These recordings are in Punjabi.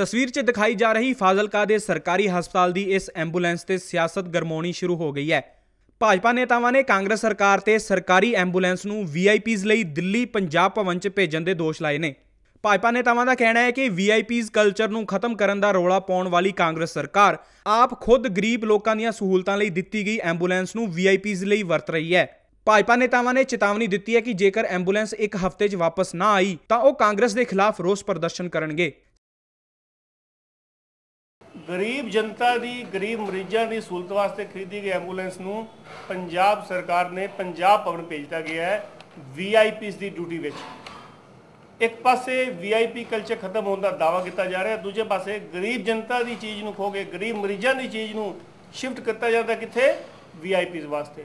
ਤਸਵੀਰ 'ਚ ਦਿਖਾਈ ਜਾ ਰਹੀ ਫਾਜ਼ਿਲਕਾ ਦੇ ਸਰਕਾਰੀ ਹਸਪਤਾਲ ਦੀ ਇਸ ਐਂਬੂਲੈਂਸ ਤੇ ਸਿਆਸਤ ਗਰਮਾਉਣੀ ਸ਼ੁਰੂ ਹੋ ਗਈ ਹੈ। ਭਾਜਪਾ ਨੇਤਾਵਾਂ ਨੇ ਕਾਂਗਰਸ ਸਰਕਾਰ ਤੇ ਸਰਕਾਰੀ ਐਂਬੂਲੈਂਸ ਨੂੰ ਵੀਆਈਪੀਜ਼ ਲਈ ਦਿੱਲੀ ਪੰਜਾਬ ਭਵਨ 'ਚ ਭੇਜਣ ਦੇ ਦੋਸ਼ ਲਾਏ ਨੇ। ਭਾਜਪਾ ਨੇਤਾਵਾਂ ਦਾ ਕਹਿਣਾ ਹੈ ਕਿ ਵੀਆਈਪੀਜ਼ ਕਲਚਰ ਨੂੰ ਖਤਮ ਕਰਨ ਦਾ ਰੌਲਾ ਪਾਉਣ ਵਾਲੀ ਕਾਂਗਰਸ ਸਰਕਾਰ ਆਪ ਖੁਦ ਗਰੀਬ ਲੋਕਾਂ ਦੀਆਂ ਸਹੂਲਤਾਂ ਲਈ ਦਿੱਤੀ ਗਈ ਐਂਬੂਲੈਂਸ ਨੂੰ ਵੀਆਈਪੀਜ਼ ਲਈ ਵਰਤ ਰਹੀ ਹੈ। ਭਾਜਪਾ ਨੇਤਾਵਾਂ ਨੇ ਚੇਤਾਵਨੀ ਦਿੱਤੀ ਹੈ ਕਿ ਜੇਕਰ ਐਂਬੂਲੈਂਸ ਇੱਕ ਹਫ਼ਤੇ 'ਚ ਵਾਪਸ ਨਾ ਆਈ ਤਾਂ ਉਹ ਕਾਂਗਰਸ ਦੇ ਖਿਲਾਫ ਰੋਸ ਪ੍ਰਦਰਸ਼ਨ ਕਰਨਗੇ। ਗਰੀਬ ਜਨਤਾ ਦੀ, ਗਰੀਬ ਮਰੀਜ਼ਾਂ ਦੀ ਸਹੂਲਤ ਵਾਸਤੇ ਖਰੀਦੀ ਗਈ ਐਂਬੂਲੈਂਸ ਨੂੰ, ਪੰਜਾਬ ਸਰਕਾਰ ਨੇ ਪੰਜਾਬ ਭਵਨ ਭੇਜਤਾ ਗਿਆ ਹੈ ਵੀਆਈਪੀਸ ਦੀ ਡਿਊਟੀ ਵਿੱਚ। ਇੱਕ ਪਾਸੇ ਵੀਆਈਪੀ ਕਲਚਰ ਖਤਮ ਹੋਣ ਦਾ ਦਾਅਵਾ ਕੀਤਾ ਜਾ ਰਿਹਾ, ਦੂਜੇ ਪਾਸੇ ਗਰੀਬ ਜਨਤਾ ਦੀ ਚੀਜ਼ ਨੂੰ ਖੋ ਕੇ, ਗਰੀਬ ਮਰੀਜ਼ਾਂ ਦੀ ਚੀਜ਼ ਨੂੰ ਸ਼ਿਫਟ ਕੀਤਾ ਜਾਂਦਾ ਕਿੱਥੇ? ਵੀਆਈਪੀਸ ਵਾਸਤੇ।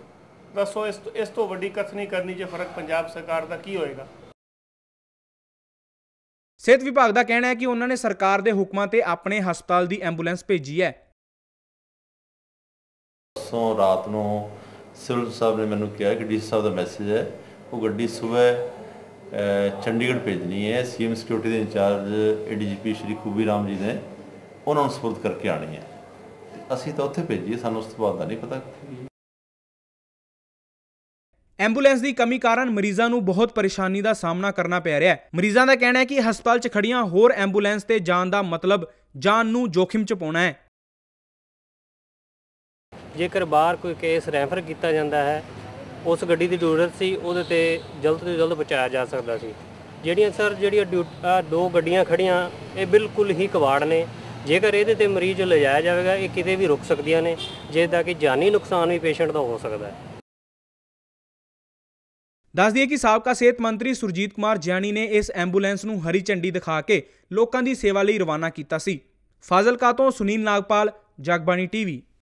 ਦੱਸੋ ਇਸ ਤੋਂ ਇਸ ਤੋਂ ਵੱਡੀ ਕਥਨੀ ਕਰਨੀ ਜੇ ਫ਼ਰਕ ਪੰਜਾਬ ਸਰਕਾਰ ਦਾ ਕੀ ਹੋਏਗਾ? ਸਿਹਤ ਵਿਭਾਗ ਦਾ ਕਹਿਣਾ ਹੈ ਕਿ ਉਹਨਾਂ ਨੇ ਸਰਕਾਰ ਦੇ ਹੁਕਮਾਂ ਤੇ ਆਪਣੇ ਹਸਪਤਾਲ ਦੀ ਐਂਬੂਲੈਂਸ ਭੇਜੀ ਹੈ। ਪਰਸੋਂ ਰਾਤ ਨੂੰ ਸਿਵਲ ਸਾਹਿਬ ਨੇ ਮੈਨੂੰ ਕਿਹਾ ਕਿ ਡੀਸੀ ਸਾਹਿਬ ਦਾ ਮੈਸੇਜ ਹੈ, ਉਹ ਗੱਡੀ ਸਵੇਰ ਚੰਡੀਗੜ੍ਹ ਭੇਜਣੀ ਹੈ। ਸੀਐਮ ਸਿਕਿਉਰਿਟੀ ਦੇ ਇੰਚਾਰਜ ਏਡੀਜੀਪੀ ਸ਼੍ਰੀ ਖੂਬੀ ਰਾਮ ਜੀ ਨੇ ਉਹਨਾਂ ਨੂੰ ਸਪੁਰਦ ਕਰਕੇ ਆਣੀ ਹੈ। ਤੇ ਅਸੀਂ ਤਾਂ ਉੱਥੇ ਭੇਜੀ ਸਾਨੂੰ ਉਸ ਤੋਂ ਬਾਅਦ ਦਾ ਨਹੀਂ ਪਤਾ। ਐਂਬੂਲੈਂਸ ਦੀ ਕਮੀ ਕਾਰਨ ਮਰੀਜ਼ਾਂ ਨੂੰ ਬਹੁਤ ਪਰੇਸ਼ਾਨੀ ਦਾ ਸਾਹਮਣਾ ਕਰਨਾ ਪੈ ਰਿਹਾ ਹੈ। ਮਰੀਜ਼ਾਂ ਦਾ ਕਹਿਣਾ ਹੈ ਕਿ ਹਸਪਤਾਲ 'ਚ ਖੜੀਆਂ ਹੋਰ ਐਂਬੂਲੈਂਸ ਤੇ ਜਾਣ ਦਾ ਮਤਲਬ ਜਾਨ ਨੂੰ ਜੋਖਿਮ 'ਚ ਪਾਉਣਾ ਹੈ। ਜੇਕਰ ਬਾਹਰ ਕੋਈ ਕੇਸ ਰੈਫਰ ਕੀਤਾ ਜਾਂਦਾ ਹੈ, ਉਸ ਗੱਡੀ ਦੀ ਜ਼ਰੂਰਤ ਸੀ, ਉਹਦੇ ਤੇ ਜਲਦ ਤੋਂ ਜਲਦ ਪਹੁੰਚਾਇਆ ਜਾ ਸਕਦਾ ਸੀ। ਜਿਹੜੀਆਂ ਸਰ, ਜਿਹੜੀਆਂ ਡਿਊ- ਦੋ ਗੱਡੀਆਂ ਖੜੀਆਂ ਇਹ ਬਿਲਕੁਲ ਹੀ ਕਵਾੜ ਨੇ। ਜੇਕਰ ਇਹਦੇ ਤੇ ਮਰੀਜ਼ ਲਿਜਾਇਆ ਜਾਵੇਗਾ, ਇਹ ਕਿਤੇ ਵੀ ਰੁਕ ਸਕਦੀਆਂ ਨੇ ਜਿਹਦਾ ਕਿ ਜਾਨੀ ਨੁਕਸਾਨ ਵੀ ਪੇਸ਼ੈਂਟ ਦਾ ਹੋ ਸਕਦਾ ਹੈ। ਦੱਸ ਦਈਏ ਕਿ ਸਾਬਕਾ ਸਿਹਤ ਮੰਤਰੀ ਸੁਰਜੀਤ ਕੁਮਾਰ ਜਿਆਣੀ ਨੇ ਇਸ ਐਂਬੂਲੈਂਸ ਨੂੰ ਹਰੀ ਝੰਡੀ ਦਿਖਾ ਕੇ ਲੋਕਾਂ ਦੀ ਸੇਵਾ ਲਈ ਰਵਾਨਾ ਕੀਤਾ ਸੀ। ਫਾਜ਼ਿਲਕਾ ਤੋਂ ਸੁਨੀਲ ਨਾਗਪਾਲ, ਜਗਬਾਣੀ ਟੀਵੀ।